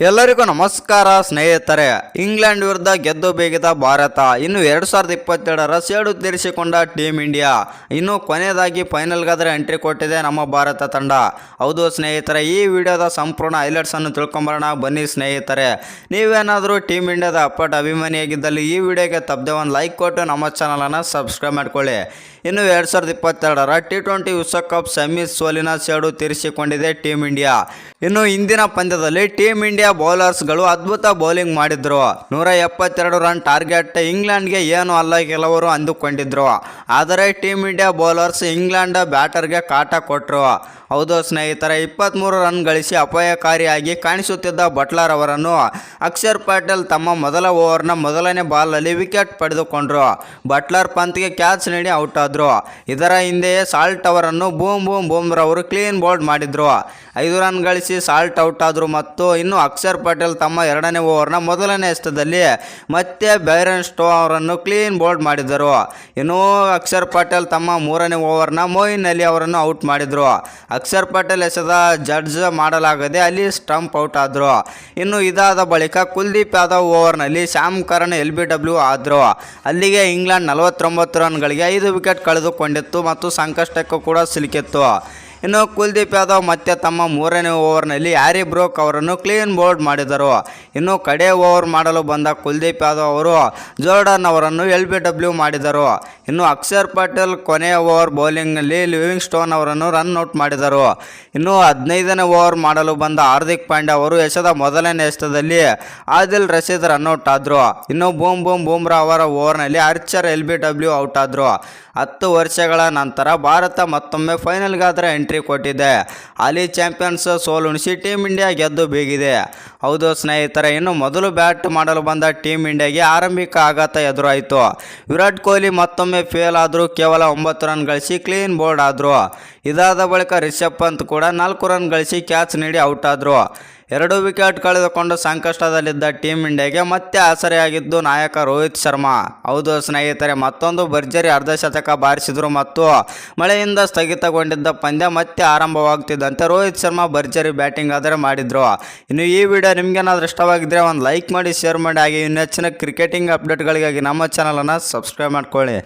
ಎಲ್ಲರಿಗೂ ನಮಸ್ಕಾರ, ಸ್ನೇಹಿತರೆ. ಇಂಗ್ಲೆಂಡ್ ವಿರುದ್ಧ ಗೆದ್ದು ಬೇಗಿದ ಭಾರತ ಇನ್ನು ಎರಡು ಸಾವಿರದ ಇಪ್ಪತ್ತೆರಡರ ಸೇಡು ತೀರಿಸಿಕೊಂಡ ಟೀಮ್ ಇಂಡಿಯಾ. ಇನ್ನು ಕೊನೆಯದಾಗಿ ಫೈನಲ್ಗಾದರೆ ಎಂಟ್ರಿ ಕೊಟ್ಟಿದೆ ನಮ್ಮ ಭಾರತ ತಂಡ. ಹೌದು ಸ್ನೇಹಿತರೆ, ಈ ವಿಡಿಯೋದ ಸಂಪೂರ್ಣ ಹೈಲೈಟ್ಸನ್ನು ತಿಳ್ಕೊಂಬರೋಣ. ಬನ್ನಿ ಸ್ನೇಹಿತರೆ. ನೀವೇನಾದರೂ ಟೀಮ್ ಇಂಡಿಯಾದ ಅಪ್ಪಟ ಅಭಿಮಾನಿಯಾಗಿದ್ದಲ್ಲಿ ಈ ವಿಡಿಯೋಗೆ ತಪ್ಪದೆ ಒಂದು ಲೈಕ್ ಕೊಟ್ಟು ನಮ್ಮ ಚಾನಲನ್ನು ಸಬ್ಸ್ಕ್ರೈಬ್ ಮಾಡಿಕೊಳ್ಳಿ. ಇನ್ನು ಎರಡು ಸಾವಿರದ ಇಪ್ಪತ್ತೆರಡರ ಟಿ ಟ್ವೆಂಟಿ ವಿಶ್ವಕಪ್ ಸೆಮಿ ಸೋಲಿನ ಸೇಡು ತೀರಿಸಿಕೊಂಡಿದೆ ಟೀಮ್ ಇಂಡಿಯಾ. ಇನ್ನು ಇಂದಿನ ಪಂದ್ಯದಲ್ಲಿ ಟೀಮ್ ಇಂಡಿಯಾ ಬೌಲರ್ಸ್ಗಳು ಅದ್ಭುತ ಬೌಲಿಂಗ್ ಮಾಡಿದ್ರು. ನೂರ ಎಪ್ಪತ್ತೆರಡು ರನ್ ಟಾರ್ಗೆಟ್ ಇಂಗ್ಲೆಂಡ್ಗೆ ಏನು ಅಲ್ಲ ಕೆಲವರು ಅಂದುಕೊಂಡಿದ್ರು. ಆದರೆ ಟೀಮ್ ಇಂಡಿಯಾ ಬೌಲರ್ಸ್ ಇಂಗ್ಲೆಂಡ್ ಬ್ಯಾಟರ್ಗೆ ಕಾಟ ಕೊಟ್ಟರು ಹೌದು ಸ್ನೇಹಿತರೆ ಇಪ್ಪತ್ತ್ಮೂರು ರನ್ ಗಳಿಸಿ ಅಪಾಯಕಾರಿಯಾಗಿ ಕಾಣಿಸುತ್ತಿದ್ದ ಬಟ್ಲರ್ ಅವರನ್ನು ಅಕ್ಷರ್ ಪಟೇಲ್ ತಮ್ಮ ಮೊದಲ ಓವರ್ನ ಮೊದಲನೇ ಬಾಲಲ್ಲಿ ವಿಕೆಟ್ ಪಡೆದುಕೊಂಡ್ರು. ಬಟ್ಲರ್ ಪಂತ್ಗೆ ಕ್ಯಾಚ್ ನೀಡಿ ಔಟ್ ಆದರು ಇದರ ಹಿಂದೆಯೇ ಸಾಲ್ಟ್ ಅವರನ್ನು ಬೂಮ್ ಬೂಮ್ ಬೂಮ್ರವರು ಕ್ಲೀನ್ ಬೋಲ್ಡ್ ಮಾಡಿದ್ರು. ಐದು ರನ್ ಗಳಿಸಿ ಸಾಲ್ಟ್ ಔಟ್ ಆದರು ಮತ್ತು ಇನ್ನು ಅಕ್ಷರ್ ಪಟೇಲ್ ತಮ್ಮ ಎರಡನೇ ಓವರ್ನ ಮೊದಲನೇ ಎಷ್ಟದಲ್ಲಿ ಮತ್ತೆ ಬೈರನ್ ಸ್ಟೋ ಅವರನ್ನು ಕ್ಲೀನ್ ಬೋಲ್ಡ್ ಮಾಡಿದರು ಇನ್ನು ಅಕ್ಷರ್ ಪಟೇಲ್ ತಮ್ಮ ಮೂರನೇ ಓವರ್ನ ಮೊಯಿನ್ ಅಲಿ ಅವರನ್ನು ಔಟ್ ಮಾಡಿದರು. ಅಕ್ಷರ್ ಪಟೇಲ್ ಎಸೆದ ಜಡ್ಜ್ ಮಾಡಲಾಗದೆ ಅಲ್ಲಿ ಸ್ಟಂಪ್ ಔಟ್ ಆದರು ಇನ್ನು ಇದಾದ ಬಳಿಕ Kuldeep Yadav ಓವರ್ನಲ್ಲಿ Sam Curran, L B W ಆದರು. ಅಲ್ಲಿಗೆ ಇಂಗ್ಲೆಂಡ್ ನಲವತ್ತೊಂಬತ್ತು ರನ್ಗಳಿಗೆ ಐದು ವಿಕೆಟ್ ಕಳೆದುಕೊಂಡಿತ್ತು ಮತ್ತು ಸಂಕಷ್ಟಕ್ಕೂ ಕೂಡ ಸಿಲುಕಿತ್ತು. ಇನ್ನು ಕುಲ್ದೀಪ್ ಯಾದವ್ ಮತ್ತೆ ತಮ್ಮ ಮೂರನೇ ಓವರ್ನಲ್ಲಿ ಹ್ಯಾರಿ ಬ್ರೋಕ್ ಅವರನ್ನು ಕ್ಲೀನ್ ಬೋಲ್ಡ್ ಮಾಡಿದರು. ಇನ್ನು ಕಡೆ ಓವರ್ ಮಾಡಲು ಬಂದ ಕುಲ್ದೀಪ್ ಯಾದವ್ ಅವರು ಜೋರ್ಡನ್ ಅವರನ್ನು ಎಲ್ ಬಿ ಡಬ್ಲ್ಯೂ ಮಾಡಿದರು. ಇನ್ನು ಅಕ್ಷರ್ ಪಟೇಲ್ ಕೊನೆಯ ಓವರ್ ಬೌಲಿಂಗ್ನಲ್ಲಿ ಲಿವಿಂಗ್ ಸ್ಟೋನ್ ಅವರನ್ನು ರನ್ ಔಟ್ ಮಾಡಿದರು. ಇನ್ನು ಹದಿನೈದನೇ ಓವರ್ ಮಾಡಲು ಬಂದ ಹಾರ್ದಿಕ್ ಪಾಂಡ್ಯ ಅವರು ಯಶದ ಮೊದಲನೇ ಎಷ್ಟದಲ್ಲಿ ಆದಿಲ್ ರಶೀದ್ ರನ್ಔಟ್ ಆದರು. ಇನ್ನು ಬೂಮ್ ಬೂಮ್ ಬೂಮ್ರಾ ಅವರ ಓವರ್ನಲ್ಲಿ Archer L B W out ಆದರು. ಹತ್ತು ವರ್ಷಗಳ ನಂತರ ಭಾರತ ಮತ್ತೊಮ್ಮೆ ಫೈನಲ್ಗಾದರೆ ಎಂಟ್ರಿ ಕೊಟ್ಟಿದೆ. ಹಾಲಿ ಚಾಂಪಿಯನ್ಸ್ ಸೋಲುಣಿಸಿ ಟೀಮ್ ಇಂಡಿಯಾ ಗೆದ್ದು ಬೀಗಿದೆ. ಹೌದು ಸ್ನೇಹಿತರೆ, ಇನ್ನು ಮೊದಲು ಬ್ಯಾಟ್ ಮಾಡಲು ಬಂದ ಟೀಮ್ ಇಂಡಿಯಾಗೆ ಆರಂಭಿಕ ಆಘಾತ ಎದುರಾಯಿತು. ವಿರಾಟ್ ಕೊಹ್ಲಿ ಮತ್ತೊಮ್ಮೆ ಫೇಲ್ ಆದರೂ ಕೇವಲ ಒಂಬತ್ತು ರನ್ ಗಳಿಸಿ ಕ್ಲೀನ್ ಬೋರ್ಡ್ ಆದರು. ಇದಾದ ಬಳಿಕ ರಿಷಬ್ ಪಂತ್ ಕೂಡ ನಾಲ್ಕು ರನ್ ಗಳಿಸಿ ಕ್ಯಾಚ್ ನೀಡಿ ಔಟ್ ಆದರು. ಎರಡು ವಿಕೆಟ್ ಕಳೆದುಕೊಂಡು ಸಂಕಷ್ಟದಲ್ಲಿದ್ದ ಟೀಮ್ ಇಂಡಿಯಾಗೆ ಮತ್ತೆ ಆಸರೆಯಾಗಿದ್ದು ನಾಯಕ ರೋಹಿತ್ ಶರ್ಮಾ. ಹೌದು ಸ್ನೇಹಿತರೆ, ಮತ್ತೊಂದು ಭರ್ಜರಿ ಅರ್ಧಶತಕ ಬಾರಿಸಿದರು ಮತ್ತು ಮಳೆಯಿಂದ ಸ್ಥಗಿತಗೊಂಡಿದ್ದ ಪಂದ್ಯ ಮತ್ತೆ ಆರಂಭವಾಗ್ತಿದ್ದಂತೆ ರೋಹಿತ್ ಶರ್ಮಾ ಭರ್ಜರಿ ಬ್ಯಾಟಿಂಗ್ ಆದರೆ ಮಾಡಿದ್ರು. ಇನ್ನು ಈ ವಿಡಿಯೋ ನಿಮ್ಗೇನಾದ್ರೂ ಇಷ್ಟವಾಗಿದ್ದರೆ ಒಂದು ಲೈಕ್ ಮಾಡಿ, ಶೇರ್ ಮಾಡಿ, ಹಾಗೆ ಇನ್ನು ಹೆಚ್ಚಿನ ಕ್ರಿಕೆಟಿಂಗ್ ಅಪ್ಡೇಟ್ಗಳಿಗಾಗಿ ನಮ್ಮ ಚಾನಲನ್ನು ಸಬ್ಸ್ಕ್ರೈಬ್ ಮಾಡ್ಕೊಳ್ಳಿ.